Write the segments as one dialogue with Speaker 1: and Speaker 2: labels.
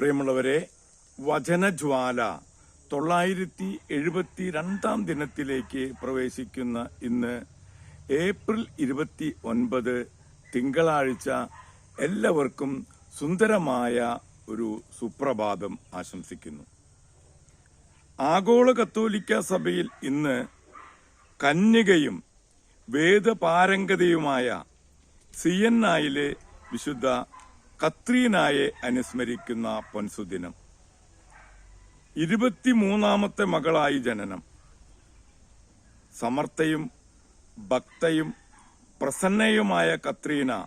Speaker 1: പ്രിയമുള്ളവരെ വചനജ്വാല തൊള്ളായിരത്തി എഴുപത്തി രണ്ടാം ദിനത്തിലേക്ക് പ്രവേശിക്കുന്ന ഇന്ന് ഏപ്രിൽ ഇരുപത്തി ഒൻപത് തിങ്കളാഴ്ച എല്ലാവർക്കും സുന്ദരമായ ഒരു സുപ്രഭാതം ആശംസിക്കുന്നു. ആഗോള കത്തോലിക്ക സഭയിൽ ഇന്ന് കന്യകയും വേദപാരംഗതയുമായ സിയന്നായിലെ വിശുദ്ധ കത്രീനായെ അനുസ്മരിക്കുന്ന പൊൻസുദിനം. ഇരുപത്തിമൂന്നാമത്തെ മകളായി ജനനം. സമർത്ഥയും ഭക്തയും പ്രസന്നയുമായ കത്രീന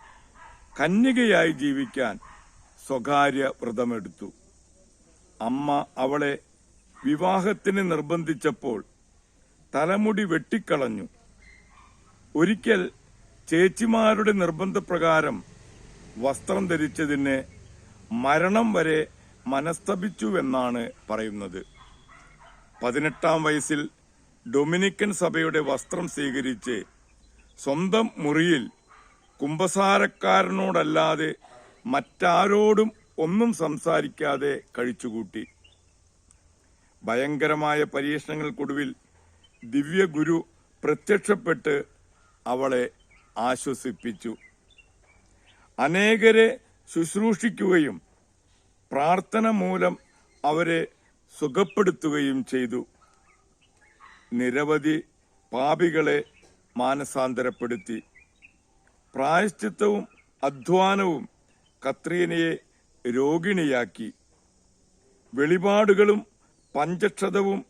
Speaker 1: കന്യകയായി ജീവിക്കാൻ സ്വകാര്യ വ്രതമെടുത്തു. അമ്മ അവളെ വിവാഹത്തിന് നിർബന്ധിച്ചപ്പോൾ തലമുടി വെട്ടിക്കളഞ്ഞു. ഒരിക്കൽ ചേച്ചിമാരുടെ നിർബന്ധപ്രകാരം വസ്ത്രം ധരിച്ചതിന് മരണം വരെ മനസ്തപിച്ചുവെന്നാണ് പറയുന്നത്. പതിനെട്ടാം വയസ്സിൽ ഡൊമിനിക്കൻ സഭയുടെ വസ്ത്രം സ്വീകരിച്ച് സ്വന്തം മുറിയിൽ കുംഭസാരക്കാരനോടല്ലാതെ മറ്റാരോടും ഒന്നും സംസാരിക്കാതെ കഴിച്ചുകൂട്ടി. ഭയങ്കരമായ പരീക്ഷണങ്ങൾക്കൊടുവിൽ ദിവ്യഗുരു പ്രത്യക്ഷപ്പെട്ട് അവളെ ആശ്വസിപ്പിച്ചു. അനേകരെ ശുശ്രൂഷിക്കുകയും പ്രാർത്ഥന മൂലം അവരെ സുഖപ്പെടുത്തുകയും ചെയ്തു. നിരവധി പാപികളെ മാനസാന്തരപ്പെടുത്തി. പ്രായശ്ചിത്തവും അധ്വാനവും കത്രീനയെ രോഗിണിയാക്കി. വെളിപാടുകളും പഞ്ചക്ഷതവും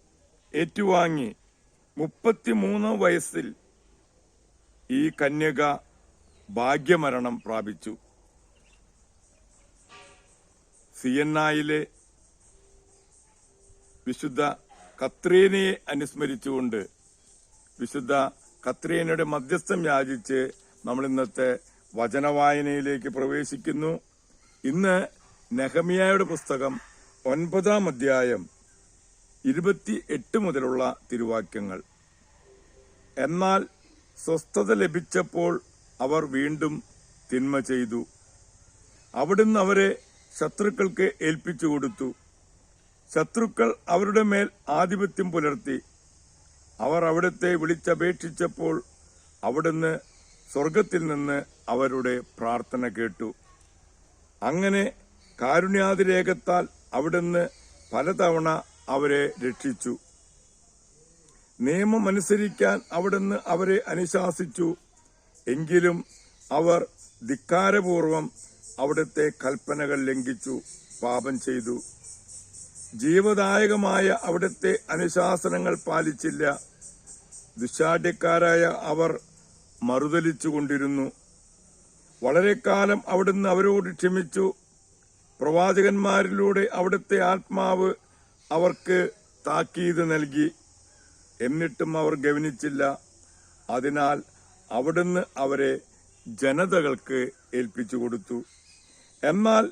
Speaker 1: ഏറ്റുവാങ്ങി. മുപ്പത്തിമൂന്ന് വയസ്സിൽ ഈ കന്യക ഭാഗ്യമരണം പ്രാപിച്ചു. സിയന്നായിലെ വിശുദ്ധ കത്രീനയെ അനുസ്മരിച്ചുകൊണ്ട് വിശുദ്ധ കത്രീനയുടെ മധ്യസ്ഥം യാചിച്ച് നമ്മൾ ഇന്നത്തെ വചനവായനയിലേക്ക് പ്രവേശിക്കുന്നു. ഇന്ന് നെഹമിയായുടെ പുസ്തകം ഒൻപതാം അധ്യായം ഇരുപത്തി എട്ട് മുതലുള്ള തിരുവാക്യങ്ങൾ. എന്നാൽ സ്വസ്ഥത ലഭിച്ചപ്പോൾ അവർ വീണ്ടും തിന്മ ചെയ്തു. അവിടുന്ന് അവരെ ശത്രുക്കൾക്ക് ഏൽപ്പിച്ചു കൊടുത്തു. ശത്രുക്കൾ അവരുടെ മേൽ ആധിപത്യം പുലർത്തി. അവർ അവിടുത്തെ വിളിച്ചപേക്ഷിച്ചപ്പോൾ അവിടുന്ന് സ്വർഗത്തിൽ നിന്ന് അവരുടെ പ്രാർത്ഥന കേട്ടു. അങ്ങനെ കാരുണ്യാതിരേഖത്താൽ അവിടുന്ന് പലതവണ അവരെ രക്ഷിച്ചു. നിയമം അനുസരിക്കാൻ അവിടുന്ന് അവരെ അനുശാസിച്ചു. എങ്കിലും അവർ ധിക്കാരപൂർവം അവിടുത്തെ കൽപ്പനകൾ ലംഘിച്ചു പാപം ചെയ്തു. ജീവദായകമായ അവിടുത്തെ അനുശാസനങ്ങൾ പാലിച്ചില്ല. ദുശാഠ്യക്കാരായ അവർ മറുതലിച്ചുകൊണ്ടിരുന്നു. വളരെ കാലം അവിടുന്ന് അവരോട് ക്ഷമിച്ചു. പ്രവാചകന്മാരിലൂടെ അവിടുത്തെ ആത്മാവ് അവർക്ക് താക്കീത് നൽകി. എന്നിട്ടും അവർ ഗവനിച്ചില്ല. അതിനാൽ അവിടുന്ന് അവരെ ജനതകൾക്ക് ഏൽപ്പിച്ചു കൊടുത്തു. എന്നാൽ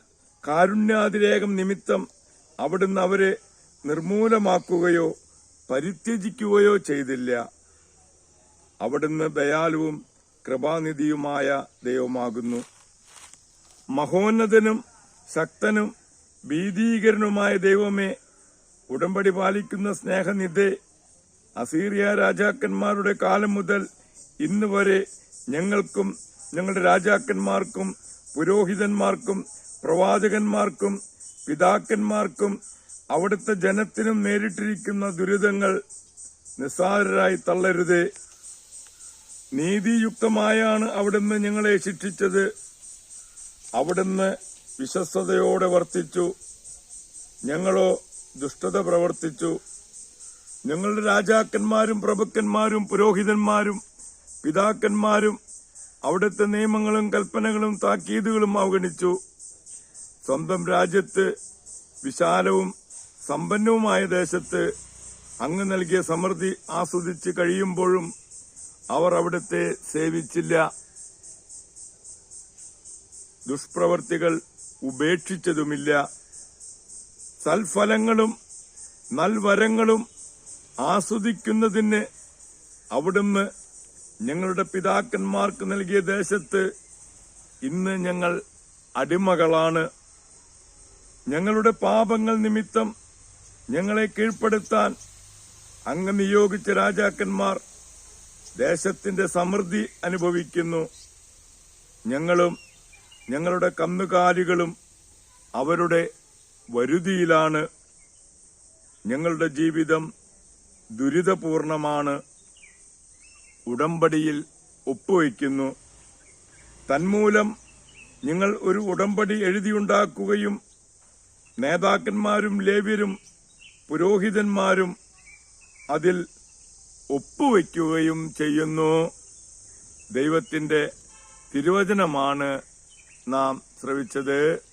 Speaker 1: കാരുണ്യാതിരേകം നിമിത്തം അവിടുന്ന് അവരെ നിർമൂലമാക്കുകയോ പരിത്യജിക്കുകയോ ചെയ്തില്ല. അവിടുന്ന് ദയാലുവും കൃപാനിധിയുമായ ദൈവമാകുന്നു. മഹോന്നതനും ശക്തനും ഭീതീകരനുമായ ദൈവമേ ഉടമ്പടി പാലിക്കുന്ന സ്നേഹനിധേ അസീറിയ രാജാക്കന്മാരുടെ കാലം മുതൽ ഇന്ന് വരെ ഞങ്ങൾക്കും ഞങ്ങളുടെ രാജാക്കന്മാർക്കും പുരോഹിതന്മാർക്കും പ്രവാചകന്മാർക്കും പിതാക്കന്മാർക്കും അവിടുത്തെ ജനത്തിനും നേരിട്ടിരിക്കുന്ന ദുരിതങ്ങൾ നിസ്സാരരായി തള്ളരുത്. നീതിയുക്തമായാണ് അവിടുന്ന് ഞങ്ങളെ ശിക്ഷിച്ചത്. അവിടുന്ന് വിശ്വസ്തയോടെ വർത്തിച്ചു. ഞങ്ങളോ ദുഷ്ടത പ്രവർത്തിച്ചു. ഞങ്ങളുടെ രാജാക്കന്മാരും പ്രഭുക്കന്മാരും പുരോഹിതന്മാരും പിതാക്കന്മാരും അവിടുത്തെ നിയമങ്ങളും കൽപ്പനകളും താക്കീതുകളും അവഗണിച്ചു. സ്വന്തം രാജ്യത്ത് വിശാലവും സമ്പന്നവുമായ ദേശത്ത് അങ്ങ് നൽകിയ സമൃദ്ധി ആസ്വദിച്ച് കഴിയുമ്പോഴും അവർ അവിടുത്തെ സേവിച്ചില്ല. ദുഷ്പ്രവർത്തികൾ ഉപേക്ഷിച്ചതുമില്ല. സൽഫലങ്ങളും നൽവരങ്ങളും ആസ്വദിക്കുന്നതിന് അവിടുന്ന് ഞങ്ങളുടെ പിതാക്കന്മാർക്ക് നൽകിയ ദേശത്ത് ഇന്ന് ഞങ്ങൾ അടിമകളാണ്. ഞങ്ങളുടെ പാപങ്ങൾ നിമിത്തം ഞങ്ങളെ കീഴ്പ്പെടുത്താൻ അങ്ങ് നിയോഗിച്ച രാജാക്കന്മാർ ദേശത്തിന്റെ സമൃദ്ധി അനുഭവിക്കുന്നു. ഞങ്ങളും ഞങ്ങളുടെ കന്നുകാലികളും അവരുടെ വരുതിയിലാണ്. ഞങ്ങളുടെ ജീവിതം ദുരിതപൂർണമാണ്. ഉടമ്പടിയിൽ ഒപ്പുവയ്ക്കുന്നു. തന്മൂലം നിങ്ങൾ ഒരു ഉടമ്പടി എഴുതിയുണ്ടാക്കുകയും നേതാക്കന്മാരും ലേവ്യരും പുരോഹിതന്മാരും അതിൽ ഒപ്പുവയ്ക്കുകയും ചെയ്യുന്നു. ദൈവത്തിന്റെ തിരുവചനമാണ് നാം ശ്രവിച്ചത്.